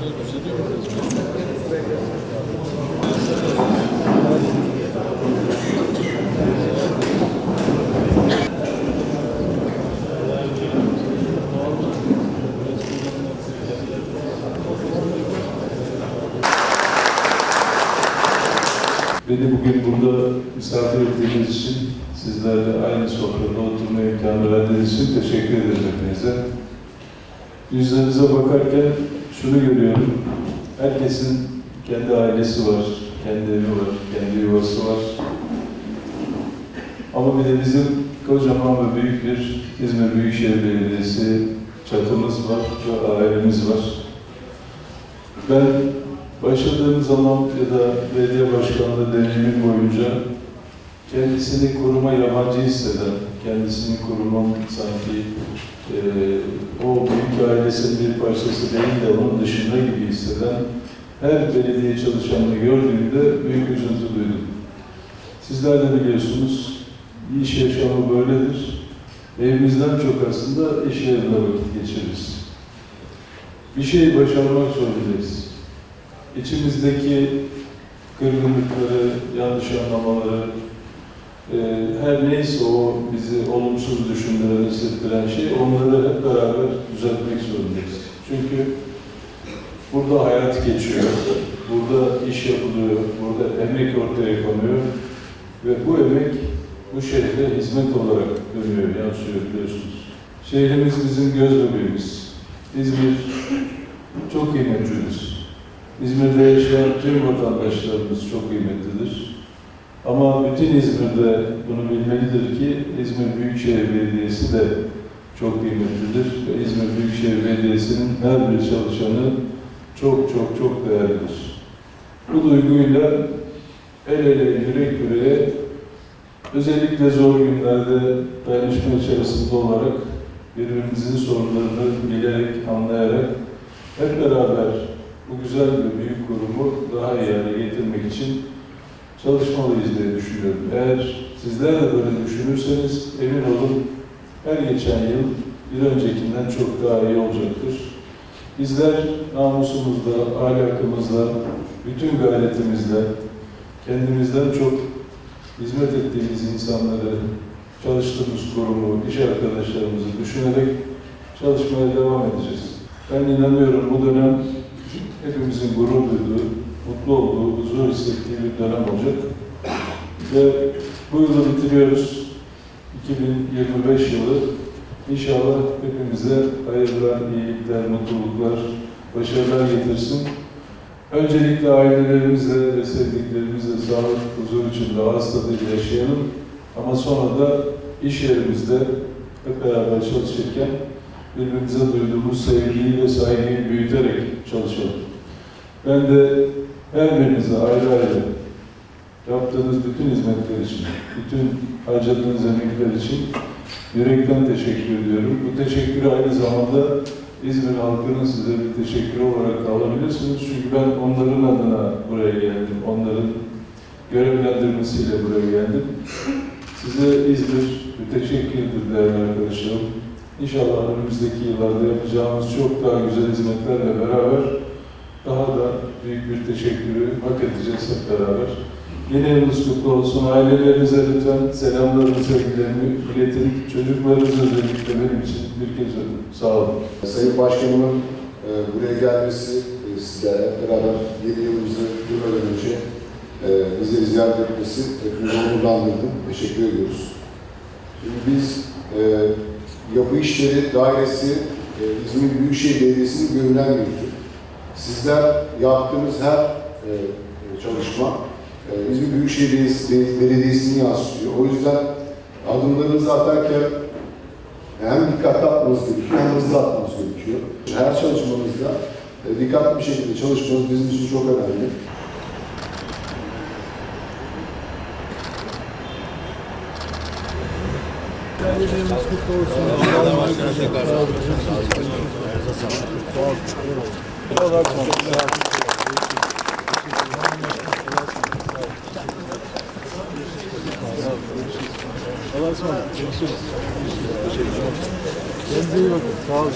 Beni bugün burada misafir ettiğiniz için, sizlerle aynı sofrada oturma imkanı verdiğiniz için teşekkür ederim hepinize. Yüzlerinize bakarken şunu görüyorum. Herkesin kendi ailesi var, kendi evi var, kendi yuvası var. Ama bir de bizim kocaman ve büyük bir İzmir Büyükşehir Belediyesi çatımız var ve ailemiz var. Ben başladığım zaman ya da belediye başkanlığı deneyimim boyunca kendisini kuruma yabancı hisseden, kendisini kurumun sanki eee, o büyük ailesinin bir parçası değil de onun dışında gibi hisseden her belediye çalışanını gördüğümde büyük üzüntü duydum. Sizler de biliyorsunuz, iş yaşamı böyledir. Evimizden çok aslında iş yerinde vakit geçiririz. Bir şey başarmak zorundayız. İçimizdeki kırgınlıkları, yanlış anlamaları, e, her neyse o bizi olumsuz düşündüren, hissettiren şey, onları hep beraber düzeltmek zorundayız. Çünkü burada hayat geçiyor, burada iş yapılıyor, burada emek ortaya konuyor ve bu emek bu şehre hizmet olarak dönüyor, yansıyor biliyorsunuz. Şehrimiz bizim göz bebeğimiz. İzmir çok kıymetlidir. İzmir'de yaşayan tüm vatandaşlarımız çok kıymetlidir. Ama bütün İzmir'de bunu bilmelidir ki İzmir Büyükşehir Belediyesi de çok kıymetlidir ve İzmir Büyükşehir Belediyesi'nin her bir çalışanı çok çok çok değerlidir. Bu duyguyla el ele, yürek yüreğe özellikle zor günlerde dayanışma içerisinde olarak birbirimizin sorunlarını bilerek, anlayarak hep beraber bu güzel ve büyük kurumu daha iyi hale getirmek için çalışmalıyız diye düşünüyorum. Eğer sizler de böyle düşünürseniz emin olun her geçen yıl bir öncekinden çok daha iyi olacaktır. Bizler namusumuzla, ahlakımızla, bütün gayretimizle kendimizden çok hizmet ettiğimiz insanları, çalıştığımız kurumu, iş arkadaşlarımızı düşünerek çalışmaya devam edeceğiz. Ben inanıyorum bu dönem hepimizin gurur duyduğu, mutlu olduğu, huzur hissettiği bir dönem olacak. Ve bu yılı bitiriyoruz. 2025 yılı. İnşallah hepimize hayırlar, iyilikler, mutluluklar, başarılar getirsin. Öncelikle ailelerimizle ve sevdiklerimizle sağlık, huzur içinde ağız tadıyla yaşayalım. Ama sonra da iş yerimizde hep beraber çalışırken birbirimize duyduğumuz sevgiyi ve saygıyı büyüterek çalışalım. Ben de her birinize ayrı ayrı yaptığınız bütün hizmetler için, bütün harcadığınız emekler için yürekten teşekkür ediyorum. Bu teşekkürü aynı zamanda İzmir halkının size bir teşekkür olarak alabilirsiniz. Çünkü ben onların adına buraya geldim. Onların görevlendirmesiyle buraya geldim. Size İzmir bir teşekkürdür değerli arkadaşlarım. İnşallah önümüzdeki yıllarda yapacağımız çok daha güzel hizmetlerle beraber daha da büyük bir teşekkürü hak edeceğiz hep beraber. Yeni yılınız kutlu olsun. Ailelerinize lütfen selamlarımı, sevgilerimi iletin. Çocuklarınız özellikle benim için bir kez ödüm. Sağ olun. Sayın Başkanımın e, buraya gelmesi, e, sizlerle beraber yeni yılımızı girmeden önce e, bizleri ziyaret etmesi hepimizi onurlandırdı. Teşekkür ediyoruz. Şimdi biz e, Yapı İşleri Dairesi e, İzmir Büyükşehir Belediyesi'nin görünen yüzü. Sizler yaptığınız her e, çalışma e, İzmir Büyükşehir Belediyesi- Belediyesi'ni yansıtıyor. O yüzden adımlarınızı atarken hem dikkatli atmanız gerekiyor hem hızlı atmanız gerekiyor. Her çalışmanızda e, dikkatli bir şekilde çalışmanız bizim için çok önemli. Kendinize iyi bakın. Sağ olun.